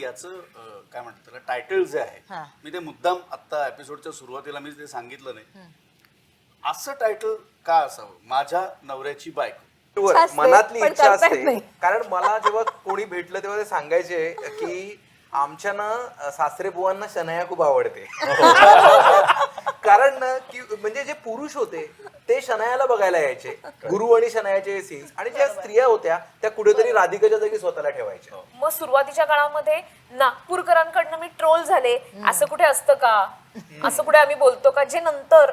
याचं अं, काय म्हणतात त्याला टायटल जे आहे हा. मी ते मुद्दाम आता एपिसोडच्या सुरुवातीला मी ते सांगितलं नाही. असं टायटल का असावं? माझ्या नवऱ्याची बायको. वर असते, मनातली पण इच्छा करता येत असते. नाही. कारण मला जेव्हा कोणी भेटलं तेव्हा ते सांगायचे की आमच्या ना सासरे बुवांना शनाया खूप आवडते. कारण ना की म्हणजे जे पुरुष होते ते शनायाला बघायला यायचे. गुरु आणि शनायाचे सीन्स आणि ज्या स्त्रिया होत्या त्या कुठेतरी राधिकेच्या जागी स्वतःला ठेवायच्या. मग सुरुवातीच्या काळामध्ये नागपूरकरांकडनं मी ट्रोल झाले. असं कुठे असतं का? असं कुठे आम्ही बोलतो का? जे नंतर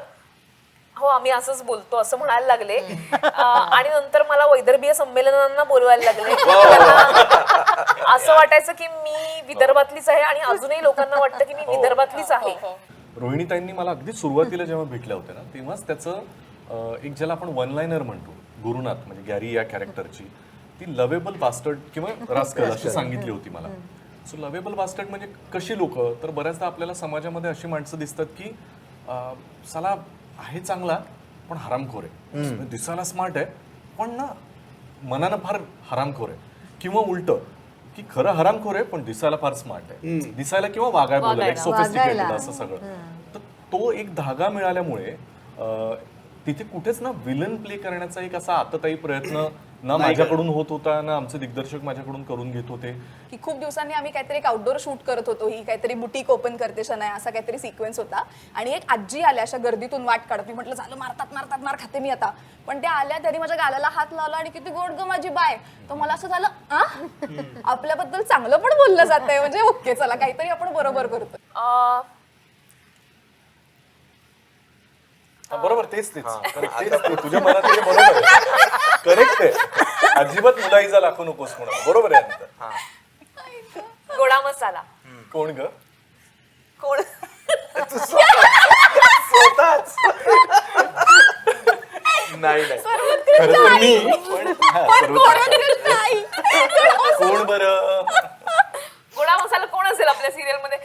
हो आम्ही असंच बोलतो असं म्हणायला लागले. आणि नंतर मला वैदर्भीय संमेलनांना बोलवायला लागले. त्यांना असं वाटायचं की मी विदर्भातलीच आहे आणि अजूनही लोकांना वाटतं की मी विदर्भातलीच आहे. रोहिणीताईंनी मला अगदी सुरुवातीला जेव्हा भेटल्या होत्या ना तेव्हाच त्याचं एक ज्याला आपण वन लाईनर म्हणतो गुरुनाथ म्हणजे गॅरी या कॅरेक्टरची ती लवेबल बास्टर्ड किंवा रास्कल अशी सांगितली होती मला. सो लवेबल बास्टर्ड म्हणजे कशी लोक? तर बऱ्याचदा आपल्याला समाजामध्ये अशी माणसं दिसतात की साला आहे चांगला पण हरामखोर आहे. दिसायला स्मार्ट आहे पण ना मनानं फार हरामखोर आहे. किंवा उलट की खरं हरामखोर आहे पण दिसायला फार स्मार्ट आहे. दिसायला किंवा वागाय बोलायला एक सोफिस्टिकेटेड वागायला. असं सगळं. तर तो एक धागा मिळाल्यामुळे अं, तिथे कुठेच ना विलन प्ले करण्याचा एक असा आतताई प्रयत्न ना माझ्याकडून होत होता ना आमचे दिग्दर्शक माझ्याकडून करून घेत होते. की खूप दिवसांनी आम्ही काहीतरी एक आउटडोर शूट करत होतो ही काहीतरी बुटीक ओपन करते शनाया असा काहीतरी सिक्वेन्स होता. आणि एक आजी आल्या अशा गर्दीतून वाट काढत मी म्हटलं झालं मारतात मारतात मार खाते मी आता. पण त्या आल्या त्यांनी माझ्या गालाला हात लावला आणि किती गोड ग माझी बाय. तर मला असं झालं आ? आपल्याबद्दल चांगलं पण बोललं जात आहे म्हणजे ओके चला काहीतरी आपण बरोबर करतो बरोबर तेच तेच. तुझ्या मनात बरोबर करेक्ट आहे. अजिबात मुलाईचा लाखो नकोस कोणाला बरोबर आहे अनिता. गोडा मसाला. कोण ग? कोण? तू स्वतः- स्वतःच. नाही नाही. कोण बर? गोडा मसाला कोण असेल आपल्या सिरियलमध्ये?